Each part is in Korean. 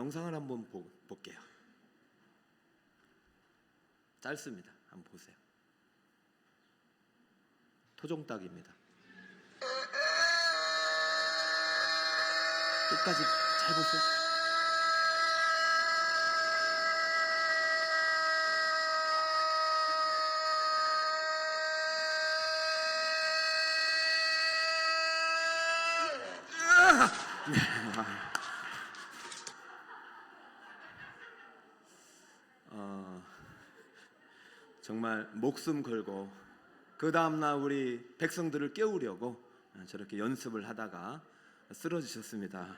영상을 한번 보, 볼게요. 짧습니다. 한번 보세요. 토종닭입니다. 끝까지 잘 보세요. 어, 정말 목숨 걸고 그 다음 날 우리 백성들을 깨우려고 저렇게 연습을 하다가 쓰러지셨습니다.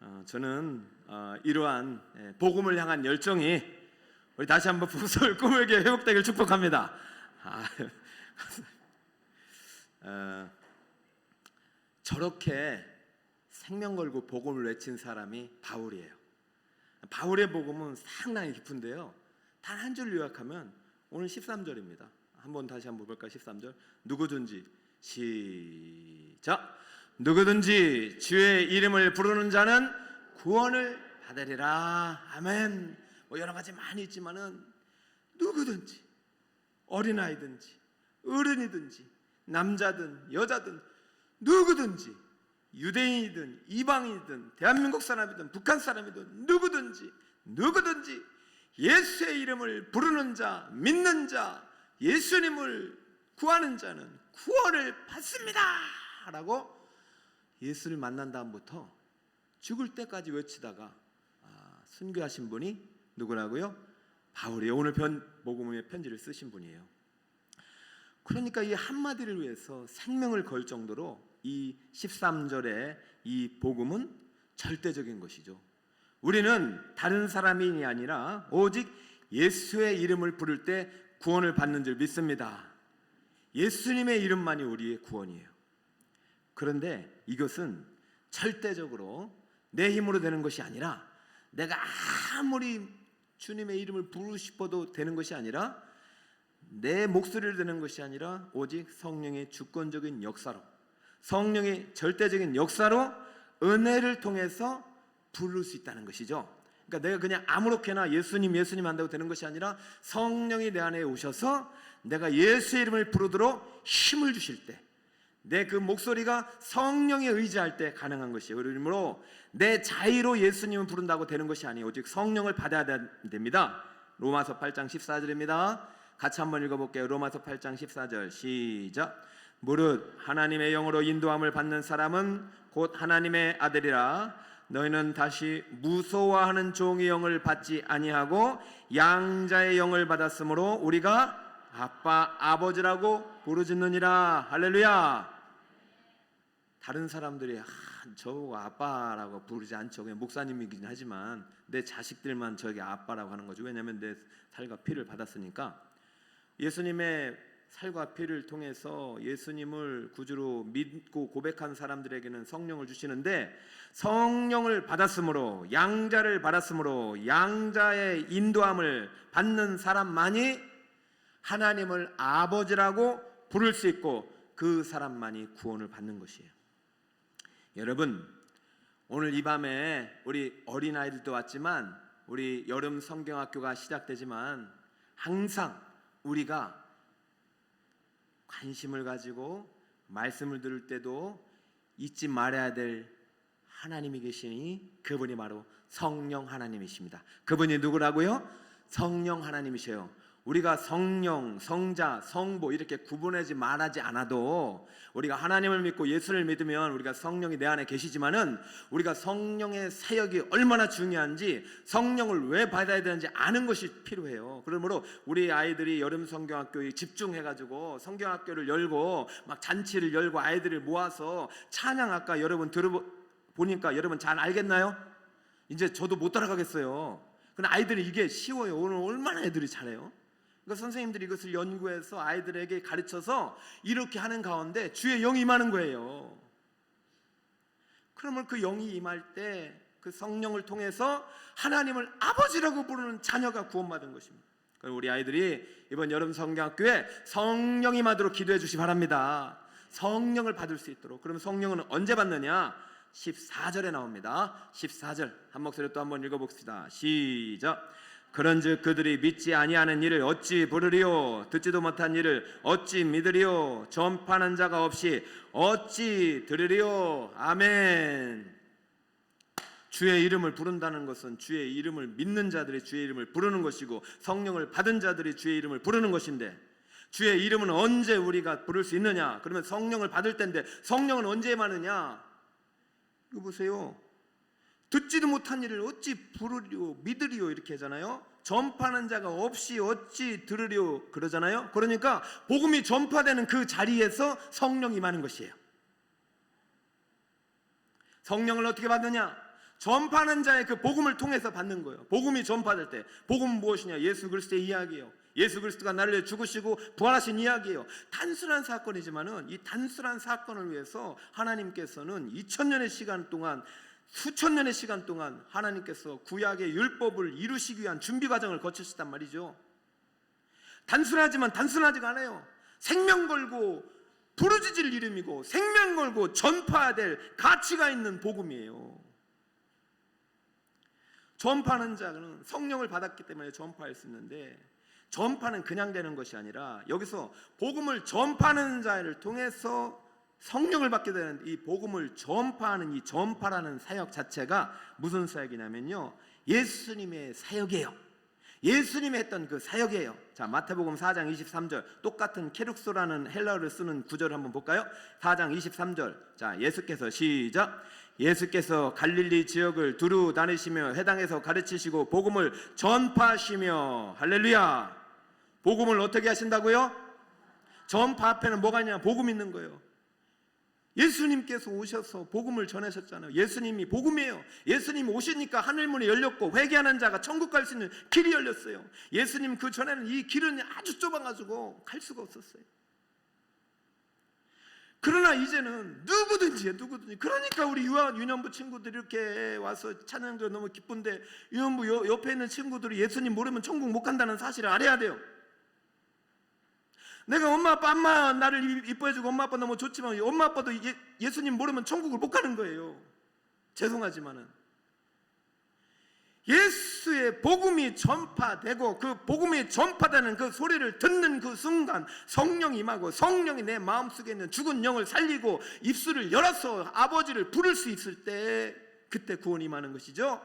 어, 저는 어, 이러한 예, 복음을 향한 열정이 우리 다시 한번 부설 꿈에게 회복되길 축복합니다. 아, 어, 저렇게 생명 걸고 복음을 외친 사람이 바울이에요. 바울의 복음은 상당히 깊은데요. 단 한 줄 요약하면 오늘 13절입니다. 한번 다시 한번 볼까 13절. 누구든지 시작. 누구든지 주의 이름을 부르는 자는 구원을 받으리라. 아멘. 뭐 여러 가지 많이 있지만은 누구든지 어린아이든지 어른이든지 남자든 여자든 누구든지 유대인이든 이방인이든 대한민국 사람이든 북한 사람이든 누구든지 누구든지 예수의 이름을 부르는 자 믿는 자 예수님을 구하는 자는 구원을 받습니다 라고 예수를 만난 다음부터 죽을 때까지 외치다가 아, 순교하신 분이 누구라고요? 바울이요. 오늘 편 복음의 편지를 쓰신 분이에요. 그러니까 이 한마디를 위해서 생명을 걸 정도로 이 13절의 이 복음은 절대적인 것이죠. 우리는 다른 사람이 아니라 오직 예수의 이름을 부를 때 구원을 받는 줄 믿습니다. 예수님의 이름만이 우리의 구원이에요. 그런데 이것은 절대적으로 내 힘으로 되는 것이 아니라 내가 아무리 주님의 이름을 부르고 싶어도 되는 것이 아니라 내 목소리를 되는 것이 아니라 오직 성령의 주권적인 역사로 성령의 절대적인 역사로 은혜를 통해서 부를 수 있다는 것이죠. 그러니까 내가 그냥 아무렇게나 예수님 예수님 한다고 되는 것이 아니라 성령이 내 안에 오셔서 내가 예수의 이름을 부르도록 힘을 주실 때 내 그 목소리가 성령에 의지할 때 가능한 것이에요. 그러므로 내 자의로 예수님을 부른다고 되는 것이 아니에요. 오직 성령을 받아야 됩니다. 로마서 8장 14절입니다. 같이 한번 읽어볼게요. 로마서 8장 14절 시작. 무릇 하나님의 영으로 인도함을 받는 사람은 곧 하나님의 아들이라. 너희는 다시 무서워하는 종의 영을 받지 아니하고 양자의 영을 받았으므로 우리가 아빠 아버지라고 부르짖느니라. 할렐루야. 다른 사람들이 아, 저보고 아빠라고 부르지 않죠. 그냥 목사님이긴 하지만 내 자식들만 저에게 아빠라고 하는 거죠. 왜냐하면 내 살과 피를 받았으니까. 예수님의 살과 피를 통해서 예수님을 구주로 믿고 고백한 사람들에게는 성령을 주시는데 성령을 받았으므로 양자를 받았으므로 양자의 인도함을 받는 사람만이 하나님을 아버지라고 부를 수 있고 그 사람만이 구원을 받는 것이에요. 여러분 오늘 이 밤에 우리 어린 아이들도 왔지만 우리 여름 성경학교가 시작되지만 항상 우리가 관심을 가지고 말씀을 들을 때도 잊지 말아야 될 하나님이 계시니 그분이 바로 성령 하나님이십니다. 그분이 누구라고요? 성령 하나님이셔요. 우리가 성령, 성자, 성보 이렇게 구분하지 말하지 않아도 우리가 하나님을 믿고 예수를 믿으면 우리가 성령이 내 안에 계시지만은 우리가 성령의 사역이 얼마나 중요한지 성령을 왜 받아야 되는지 아는 것이 필요해요. 그러므로 우리 아이들이 여름 성경학교에 집중해 가지고 성경학교를 열고 막 잔치를 열고 아이들을 모아서 찬양 아까 여러분 들어 보니까 여러분 잘 알겠나요? 이제 저도 못 따라가겠어요. 근데 아이들이 이게 쉬워요. 오늘 얼마나 애들이 잘해요. 그러니까 선생님들이 이것을 연구해서 아이들에게 가르쳐서 이렇게 하는 가운데 주의 영이 임하는 거예요. 그러면 그 영이 임할 때 그 성령을 통해서 하나님을 아버지라고 부르는 자녀가 구원받은 것입니다. 그럼 우리 아이들이 이번 여름 성경학교에 성령이 임하도록 기도해 주시 기 바랍니다. 성령을 받을 수 있도록. 그럼 성령은 언제 받느냐? 14절에 나옵니다. 14절 한 목소리 또 한번 읽어 봅시다. 시작. 그런즉 그들이 믿지 아니하는 일을 어찌 부르리요 듣지도 못한 일을 어찌 믿으리요 전파하는 자가 없이 어찌 들으리요 아멘. 주의 이름을 부른다는 것은 주의 이름을 믿는 자들이 주의 이름을 부르는 것이고 성령을 받은 자들이 주의 이름을 부르는 것인데 주의 이름은 언제 우리가 부를 수 있느냐? 그러면 성령을 받을 때인데 성령은 언제 임하느냐? 이거 보세요. 듣지도 못한 일을 어찌 부르리오 믿으리오 이렇게 하잖아요. 전파하는 자가 없이 어찌 들으리오 그러잖아요. 그러니까 복음이 전파되는 그 자리에서 성령이 임하는 것이에요. 성령을 어떻게 받느냐? 전파하는 자의 그 복음을 통해서 받는 거예요. 복음이 전파될 때 복음은 무엇이냐? 예수 그리스도의 이야기예요. 예수 그리스도가 나를 위해 죽으시고 부활하신 이야기예요. 단순한 사건이지만은 이 단순한 사건을 위해서 하나님께서는 2000년의 시간 동안 수천 년의 시간 동안 하나님께서 구약의 율법을 이루시기 위한 준비 과정을 거치셨단 말이죠. 단순하지만 단순하지가 않아요. 생명 걸고 부르짖을 이름이고 생명 걸고 전파해야 될 가치가 있는 복음이에요. 전파하는 자는 성령을 받았기 때문에 전파할 수 있는데 전파는 그냥 되는 것이 아니라 여기서 복음을 전파하는 자를 통해서 성령을 받게 되는 이 복음을 전파하는 이 전파라는 사역 자체가 무슨 사역이냐면요. 예수님의 사역이에요. 예수님이 했던 그 사역이에요. 자, 마태복음 4장 23절 똑같은 케룩소라는 헬라어를 쓰는 구절을 한번 볼까요? 4장 23절. 자, 예수께서 시작. 예수께서 갈릴리 지역을 두루 다니시며 해당에서 가르치시고 복음을 전파하시며 할렐루야. 복음을 어떻게 하신다고요? 전파 앞에는 뭐가 있냐? 복음 있는 거예요. 예수님께서 오셔서 복음을 전하셨잖아요. 예수님이 복음이에요. 예수님 오시니까 하늘문이 열렸고 회개하는 자가 천국 갈 수 있는 길이 열렸어요. 예수님 그 전에는 이 길은 아주 좁아가지고 갈 수가 없었어요. 그러나 이제는 누구든지 누구든지 그러니까 우리 유아 유년부 친구들이 이렇게 와서 찬양도 너무 기쁜데 유년부 요- 옆에 있는 친구들이 예수님 모르면 천국 못 간다는 사실을 알아야 돼요. 내가 엄마 아빠 엄마 나를 이- 이뻐해주고 엄마 아빠 너무 좋지만 엄마 아빠도 예, 예수님 모르면 천국을 못 가는 거예요. 죄송하지만은 예수의 복음이 전파되고 그 복음이 전파되는 그 소리를 듣는 그 순간 성령이 임하고 성령이 내 마음속에 있는 죽은 영을 살리고 입술을 열어서 아버지를 부를 수 있을 때 그때 구원이 임하는 것이죠.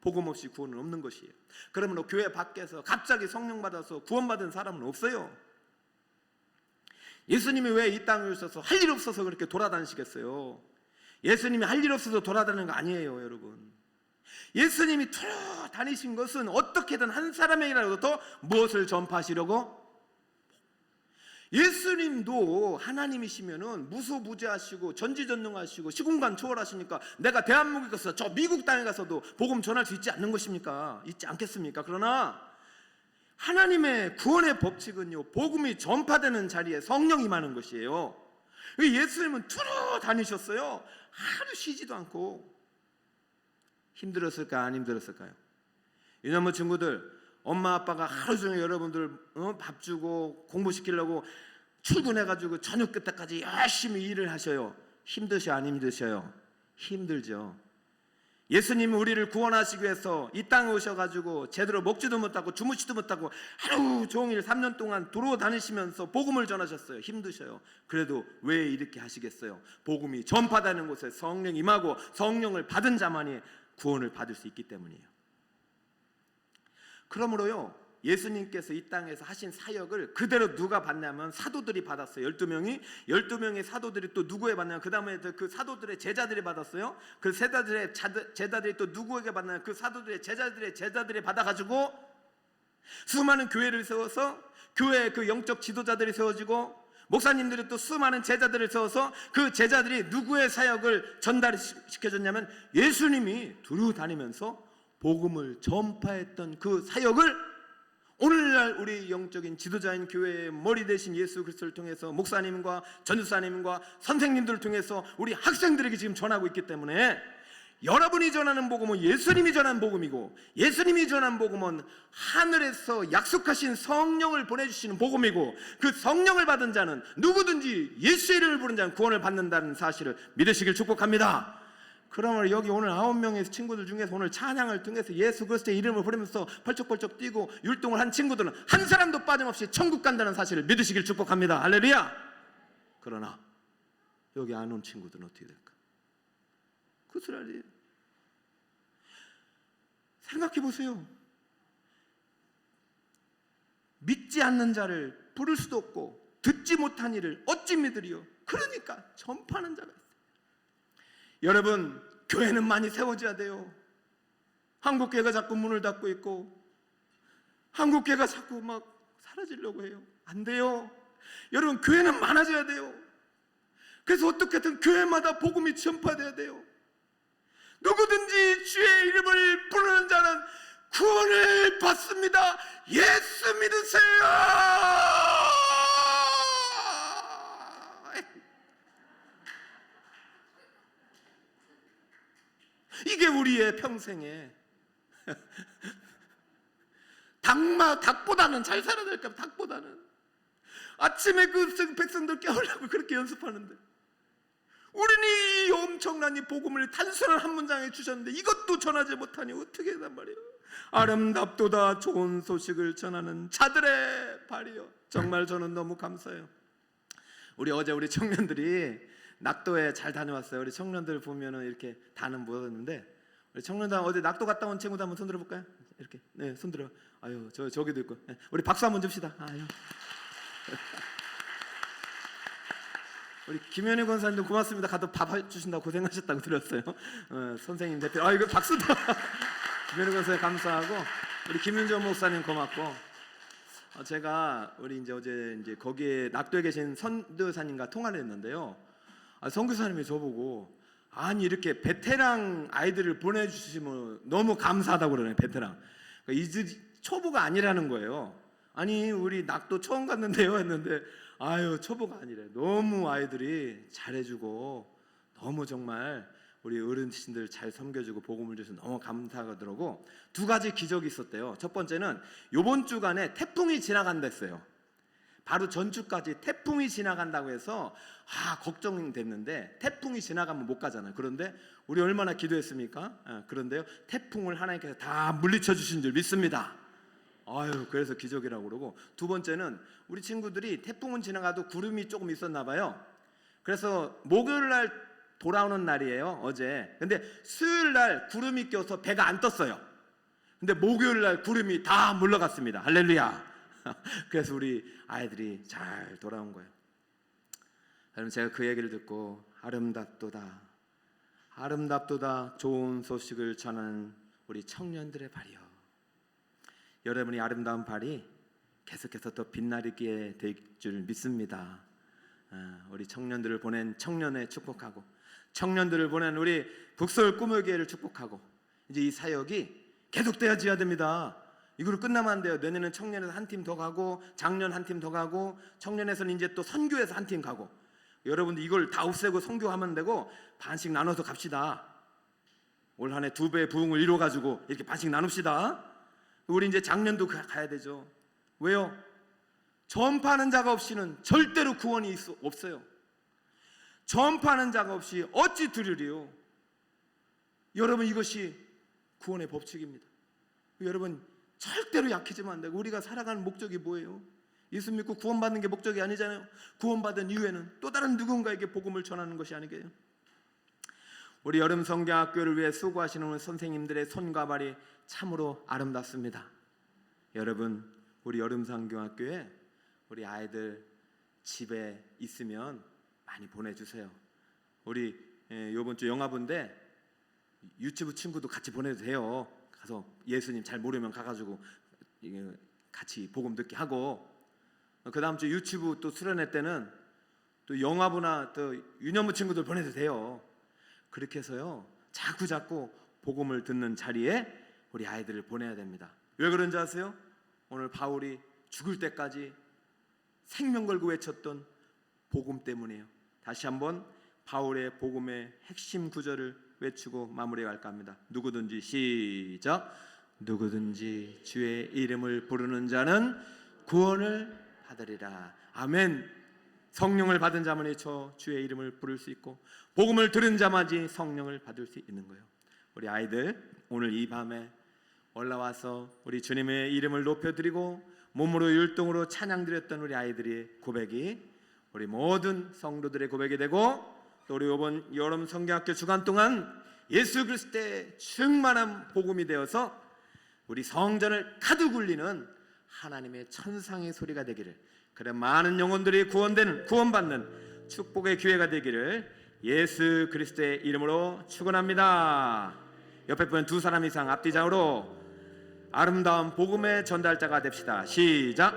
복음 없이 구원은 없는 것이에요. 그러므로 교회 밖에서 갑자기 성령 받아서 구원받은 사람은 없어요. 예수님이 왜 이 땅에 오셔서 할 일 없어서 그렇게 돌아다니시겠어요? 예수님이 할 일 없어서 돌아다니는 거 아니에요, 여러분. 예수님이 투러 다니신 것은 어떻게든 한 사람에게라도 더 무엇을 전파하시려고? 예수님도 하나님이시면은 무소부재하시고 전지전능하시고 시공간 초월하시니까 내가 대한민국에 가서 저 미국 땅에 가서도 복음 전할 수 있지 않는 것입니까? 있지 않겠습니까? 그러나 하나님의 구원의 법칙은요 복음이 전파되는 자리에 성령이 임하는 것이에요. 예수님은 투러 다니셨어요. 하루 쉬지도 않고 힘들었을까 안 힘들었을까요? 이놈의 친구들 엄마 아빠가 하루 종일 여러분들 어, 밥 주고 공부시키려고 출근해가지고 저녁 그때까지 열심히 일을 하셔요. 힘드셔 안 힘드셔요? 힘들죠. 예수님이 우리를 구원하시기 위해서 이 땅에 오셔가지고 제대로 먹지도 못하고 주무시도 못하고 하루 종일 3년 동안 도로 다니시면서 복음을 전하셨어요. 힘드셔요. 그래도 왜 이렇게 하시겠어요? 복음이 전파되는 곳에 성령 임하고 성령을 받은 자만이 구원을 받을 수 있기 때문이에요. 그러므로요. 예수님께서 이 땅에서 하신 사역을 그대로 누가 받냐면 사도들이 받았어요. 12명이 12명의 사도들이 또 누구에 받냐면 그다음에 그 사도들의 제자들이 받았어요. 그 제자들의 제자들이 또 누구에게 받냐면 그 사도들의 제자들의 제자들이 받아 가지고 수많은 교회를 세워서 교회의 그 영적 지도자들이 세워지고 목사님들이 또 수많은 제자들을 세워서 그 제자들이 누구의 사역을 전달시켜줬냐면 예수님이 두루 다니면서 복음을 전파했던 그 사역을 오늘날 우리 영적인 지도자인 교회의 머리 대신 예수 그리스도를 통해서 목사님과 전도사님과 선생님들을 통해서 우리 학생들에게 지금 전하고 있기 때문에 여러분이 전하는 복음은 예수님이 전한 복음이고 예수님이 전한 복음은 하늘에서 약속하신 성령을 보내주시는 복음이고 그 성령을 받은 자는 누구든지 예수의 이름을 부른 자는 구원을 받는다는 사실을 믿으시길 축복합니다. 그러면 여기 오늘 아홉 명의 친구들 중에서 오늘 찬양을 통해서 예수 그리스도의 이름을 부르면서 벌쩍벌쩍 뛰고 율동을 한 친구들은 한 사람도 빠짐없이 천국 간다는 사실을 믿으시길 축복합니다. 할렐루야. 그러나 여기 안 온 친구들은 어떻게 될까? 알아요. 생각해 보세요. 믿지 않는 자를 부를 수도 없고 듣지 못한 이를 어찌 믿으리요? 그러니까 전파하는 자가 있어요. 여러분 교회는 많이 세워져야 돼요. 한국교회가 자꾸 문을 닫고 있고 한국교회가 자꾸 막 사라지려고 해요. 안 돼요. 여러분 교회는 많아져야 돼요. 그래서 어떻게든 교회마다 복음이 전파돼야 돼요. 누구든지 주의 이름을 부르는 자는 구원을 받습니다. 예수 믿으세요. 이게 우리의 평생에 닭마 닭보다는 잘 살아야 될까 닭보다는. 아침에 그 백성들 깨우려고 그렇게 연습하는데. 우리는 이 엄청난 이 복음을 단순한 한 문장에 주셨는데 이것도 전하지 못하니 어떻게 해단 말이에요? 아름답도다 좋은 소식을 전하는 자들의 발이요 정말 저는 너무 감사해요. 우리 어제 우리 청년들이 낙도에 잘 다녀왔어요. 우리 청년들 보면은 이렇게 다는 모였는데 청년들 어제 낙도 갔다 온 친구들 한번 손들어 볼까요 이렇게 네 손들어 아유 저 저기도 있고 네, 우리 박수 한번 줍시다 아유 우리 김현희 권사님도 고맙습니다. 가도 밥 주신다고 고생하셨다고 들었어요. 어, 선생님 대표. 아 이거 박수도. 김현희 권사님 감사하고 우리 김윤정 목사님 고맙고 어, 제가 우리 이제 어제 이제 거기에 낙도에 계신 선교사님과 통화를 했는데요. 아, 선교사님이 저보고 아니 이렇게 베테랑 아이들을 보내주시면 너무 감사하다고 그러네요. 베테랑. 그러니까 이들이 초보가 아니라는 거예요. 아니 우리 낙도 처음 갔는데요 했는데 아유 초보가 아니래 너무 아이들이 잘해주고 너무 정말 우리 어르신들 잘 섬겨주고 복음을 줘서 너무 감사하더라고 두 가지 기적이 있었대요 첫 번째는 요번 주간에 태풍이 지나간댔어요 바로 전주까지 태풍이 지나간다고 해서 아 걱정됐는데 태풍이 지나가면 못 가잖아요 그런데 우리 얼마나 기도했습니까 아, 그런데요 태풍을 하나님께서 다 물리쳐 주신 줄 믿습니다 아유 그래서 기적이라고 그러고 두 번째는 우리 친구들이 태풍은 지나가도 구름이 조금 있었나 봐요. 그래서 목요일 날 돌아오는 날이에요 어제. 근데 수요일 날 구름이 껴서 배가 안 떴어요. 근데 목요일 날 구름이 다 물러갔습니다. 할렐루야. 그래서 우리 아이들이 잘 돌아온 거예요. 여러분 제가 그 얘기를 듣고 아름답도다. 아름답도다 좋은 소식을 전하는 우리 청년들의 발이요. 여러분이 아름다운 발이 계속해서 더 빛나게 될 줄 믿습니다. 아, 우리 청년들을 보낸 청년회 축복하고 청년들을 보낸 우리 북서울 꿈의 교회를 축복하고 이제 이 사역이 계속되어져야 됩니다. 이걸로 끝나면 안 돼요. 내년에는 청년에서 한 팀 더 가고 작년 한 팀 더 가고 청년에서는 이제 또 선교에서 한 팀 가고 여러분들 이걸 다 없애고 선교하면 되고 반씩 나눠서 갑시다. 올 한 해 두 배의 부흥을 이뤄 가지고 이렇게 반씩 나눕시다. 우리 이제 작년도 가- 가야 되죠. 왜요? 전파하는 자가 없이는 절대로 구원이 있어- 없어요. 전파하는 자가 없이 어찌 들으리요? 여러분 이것이 구원의 법칙입니다. 여러분 절대로 약해지면 안 되고 우리가 살아가는 목적이 뭐예요? 예수 믿고 구원받는 게 목적이 아니잖아요. 구원받은 이후에는 또 다른 누군가에게 복음을 전하는 것이 아니게요. 우리 여름 성경학교를 위해 수고하시는 우리 선생님들의 손과 발이 참으로 아름답습니다. 여러분, 우리 여름 성경학교에 우리 아이들 집에 있으면 많이 보내주세요. 우리 예, 이번 주 영화본데 유튜브 친구도 같이 보내도 돼요. 가서 예수님 잘 모르면 가가지고 같이 복음 듣게 하고 그 다음 주 유튜브 또 수련회 때는 또 영화부나 또 유년부 친구들 보내도 돼요. 그렇게 해서요 자꾸 자꾸 복음을 듣는 자리에 우리 아이들을 보내야 됩니다. 왜 그런지 아세요? 오늘 바울이 죽을 때까지 생명 걸고 외쳤던 복음 때문이에요. 다시 한번 바울의 복음의 핵심 구절을 외치고 마무리해 갈까 합니다. 누구든지 시작. 누구든지 주의 이름을 부르는 자는 구원을 받으리라. 아멘. 성령을 받은 자만이 저 주의 이름을 부를 수 있고 복음을 들은 자만이 성령을 받을 수 있는 거예요. 우리 아이들 오늘 이 밤에 올라와서 우리 주님의 이름을 높여드리고 몸으로 율동으로 찬양드렸던 우리 아이들의 고백이 우리 모든 성도들의 고백이 되고 또 우리 이번 여름 성경학교 주간 동안 예수 그리스도의 충만한 복음이 되어서 우리 성전을 가득 울리는 하나님의 천상의 소리가 되기를 그런 많은 영혼들이 구원되는 구원받는 축복의 기회가 되기를 예수 그리스도의 이름으로 축원합니다. 옆에 분두 사람 이상 앞뒤장으로 아름다운 복음의 전달자가 됩시다. 시작.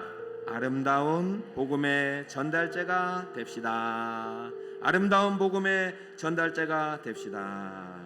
아름다운 복음의 전달자가 됩시다. 아름다운 복음의 전달자가 됩시다.